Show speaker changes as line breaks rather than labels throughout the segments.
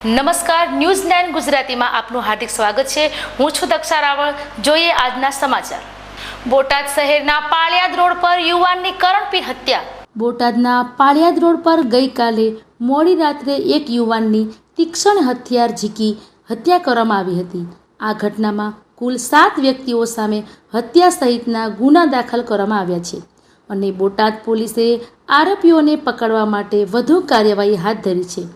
નમસ્કાર, news nine ગુજરાતીમાં આપનું હાર્દિક સ્વાગત છે. હું છું દક્ષા રાવળ. જોઈએ આજના સમાચાર. બોટાદ શહેરના પાળિયાદ રોડ પર યુવાનની કરણપી હત્યા. બોટાદના પાળિયાદ રોડ પર ગઈકાલે મોડી રાત્રે એક યુવાનની તીક્ષ્ણ હથિયાર ઝીકી હત્યા કરવામાં આવી હતી. આ ઘટનામાં કુલ સાત વ્યક્તિઓ સામે હત્યા સહિતના ગુના દાખલ કરવામાં આવ્યા છે અને બોટાદ પોલીસે આરોપીઓને પકડવા માટે વધુ કાર્યવાહી હાથ ધરી છે.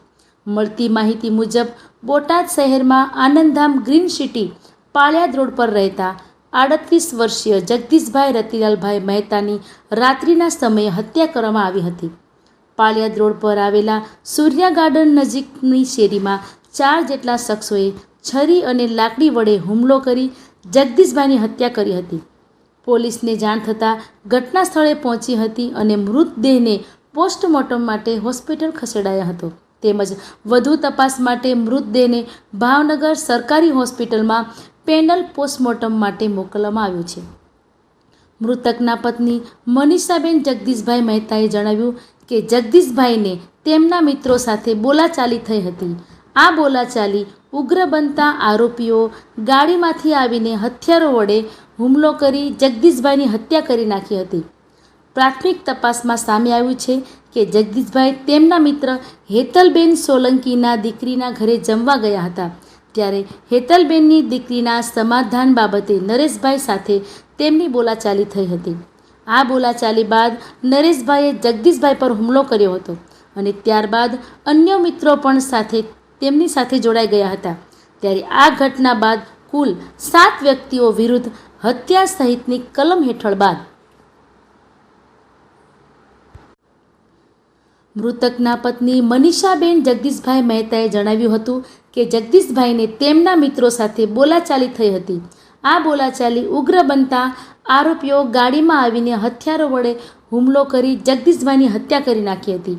મળતી માહિતી મુજબ, બોટાદ શહેરમાં Ananddham green city Paliyad road પર રહેતા આડત્રીસ વર્ષીય જગદીશભાઈ રતિલાલભાઈ મહેતાની રાત્રિના સમયે હત્યા કરવામાં આવી હતી. પાળિયાદ રોડ પર આવેલા સૂર્યા ગાર્ડન નજીકની શેરીમાં ચાર જેટલા શખ્સોએ છરી અને લાકડી વડે હુમલો કરી જગદીશભાઈની હત્યા કરી હતી. પોલીસને જાણ થતાં ઘટના સ્થળે પહોંચી હતી અને મૃતદેહને પોસ્ટમોર્ટમ માટે હોસ્પિટલ ખસેડાયા હતો. તેમજ વધુ તપાસ માટે મૃતદેહને ભાવનગર સરકારી હોસ્પિટલમાં પેનલ પોસ્ટમોર્ટમ માટે મોકલવામાં આવ્યો છે. મૃતકના પત્ની મનીષાબેન જગદીશભાઈ મહેતાએ જણાવ્યું કે જગદીશભાઈને તેમના મિત્રો સાથે બોલાચાલી થઈ હતી. આ બોલાચાલી ઉગ્ર બનતા આરોપીઓ ગાડીમાંથી આવીને હથિયારો વડે હુમલો કરી જગદીશભાઈની હત્યા કરી નાખી હતી. પ્રાથમિક તપાસમાં સામે આવ્યું છે કે જગદીશભાઈ તેમના મિત્ર હેતલબેન સોલંકીના દીકરીના ઘરે જમવા ગયા હતા. ત્યારે હેતલબેનની દીકરીના સમાધાન બાબતે નરેશભાઈ સાથે તેમની બોલાચાલી થઈ હતી. આ બોલાચાલી બાદ નરેશભાઈએ જગદીશભાઈ પર હુમલો કર્યો હતો અને ત્યારબાદ અન્ય મિત્રો પણ સાથે તેમની સાથે જોડાઈ ગયા હતા. ત્યારે આ ઘટના બાદ કુલ સાત વ્યક્તિઓ વિરુદ્ધ હત્યા સહિતની કલમ હેઠળ બાદ મૃતકના પત્ની મનીષાબેન જગદીશભાઈ મહેતાએ જણાવ્યું હતું કે જગદીશભાઈને તેમના મિત્રો સાથે બોલાચાલી થઈ હતી. આ બોલાચાલી ઉગ્ર બનતા આરોપીઓ ગાડીમાં આવીને હથિયારો વડે હુમલો કરી જગદીશભાઈની હત્યા કરી નાખી હતી.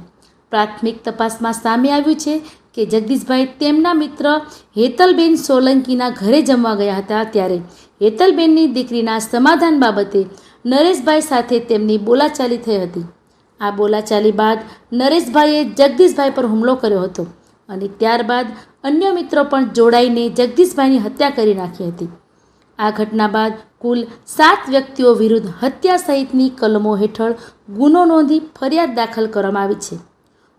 પ્રાથમિક તપાસમાં સામે આવ્યું છે કે જગદીશભાઈ તેમના મિત્ર હેતલબેન સોલંકીના ઘરે જમવા ગયા હતા ત્યારે હેતલબેનની દીકરીના સમાધાન બાબતે નરેશભાઈ સાથે તેમની બોલાચાલી થઈ હતી. આ બોલાચાલી બાદ નરેશભાઈએ જગદીશભાઈ પર હુમલો કર્યો હતો અને ત્યારબાદ અન્ય મિત્રો પણ જોડાઈને જગદીશભાઈની હત્યા કરી નાખી હતી. આ ઘટના બાદ કુલ સાત વ્યક્તિઓ વિરુદ્ધ હત્યા સહિતની કલમો હેઠળ ગુનો નોંધી ફરિયાદ દાખલ કરવામાં આવી છે.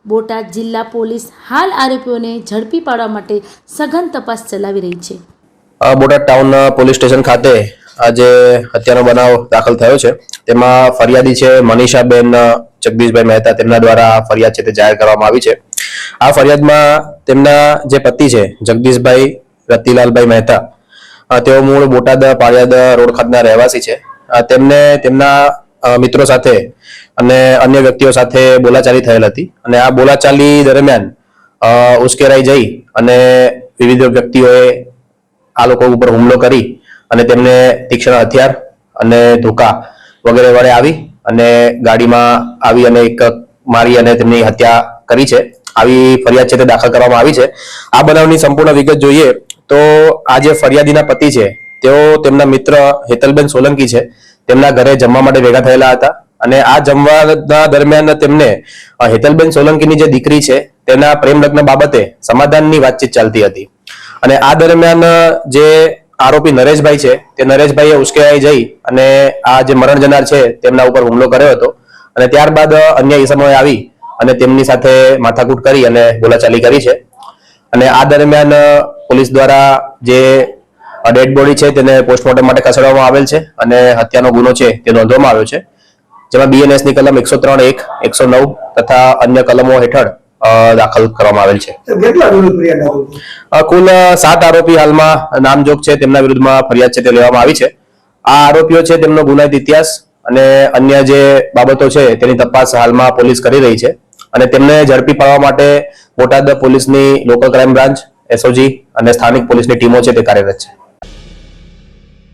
બોટાદ જિલ્લા પોલીસ હાલ આરોપીઓને ઝડપી પાડવા માટે સઘન તપાસ ચલાવી રહી છે.
બોટાદ ટાઉનના પોલીસ સ્ટેશન ખાતે આજે હત્યાનો બનાવ દાખલ થયો છે, તેમાં ફરિયાદી છે મનીષાબેન જગદીશભાઈ મહેતા તેમના દ્વારા ફરિયાદ છે તે જાહેર કરવામાં આવી છે. આ ફરિયાદમાં તેમના જે પતિ છે, જગદીશભાઈ રતિલાલભાઈ મહેતા તેઓ મૂળ બોટાદ પાળિયાદ રોડ ખાતના રહેવાસી છે. તેમને તેમના મિત્રો સાથે અને અન્ય વ્યક્તિઓ સાથે બોલાચાલી થયેલ હતી અને આ બોલાચાલી દરમિયાન ઉશ્કેરાઈ જઈ અને વિવિધ વ્યક્તિઓએ આ લોકો ઉપર હુમલો કરી અને તેમને તીક્ષ્ણ હથિયાર અને ધોકા વગેરે વડે આવી અને ગાડીમાં આવી અને એક મારી અને તેમની હત્યા કરી છે. આવી ફરિયાદ છે તે દાખલ કરવામાં આવી છે. આ બનાવની સંપૂર્ણ વિગત જોઈએ તો આ જે ફરિયાદીના પતિ છે, તેઓ તેમના મિત્ર હેતલબેન સોલંકી છે. તેમના ઘરે જમવા માટે ભેગા થયેલા હતા અને આ જમવાના દરમિયાન તેમને હેતલબેન સોલંકીની જે દીકરી છે, તેના પ્રેમ લગ્ન બાબતે સમાધાનની વાતચીત ચાલતી હતી. અને આ દરમિયાન જે આરોપી નરેશભાઈ છે. તે નરેશભાઈએ ઉશ્કેરાઈ જઈ અને આ જે મરણ જનાર છે, તેમના ઉપર હુમલો કર્યો હતો. અને ત્યારબાદ અન્ય ઈસમોએ આવી અને તેમની સાથે માથાકૂટ કરી અને બોલાચાલી કરી છે. અને આ દરમિયાન પોલીસ દ્વારા જે ડેડ બોડી છે, તેને પોસ્ટમોર્ટમ માટે ખસેડવામાં આવેલ છે અને હત્યાનો ગુનો છે, તે નોંધવામાં આવ્યો છે. જેમાં બીએનએસની કલમ એકસો ત્રણ એક, એકસો નવ તથા અન્ય કલમો હેઠળ દાખલ કરવામાં આવેલ છે. કુલ સાત આરોપી હાલમાં નામજોગ છે તેમના વિરુદ્ધમાં ફરિયાદ છે તે લેવામાં આવી છે. આ આરોપીઓ છે તેમનો ગુનાહિત ઇતિહાસ અને અન્ય જે બાબતો છે તેની તપાસ હાલમાં પોલીસ કરી રહી છે. અને તેમને ઝડપી પાડવા માટે બોટાદ પોલીસની લોકલ ક્રાઇમ બ્રાન્ચ એસઓજી અને સ્થાનિક પોલીસની ટીમો છે તે કાર્યરત છે.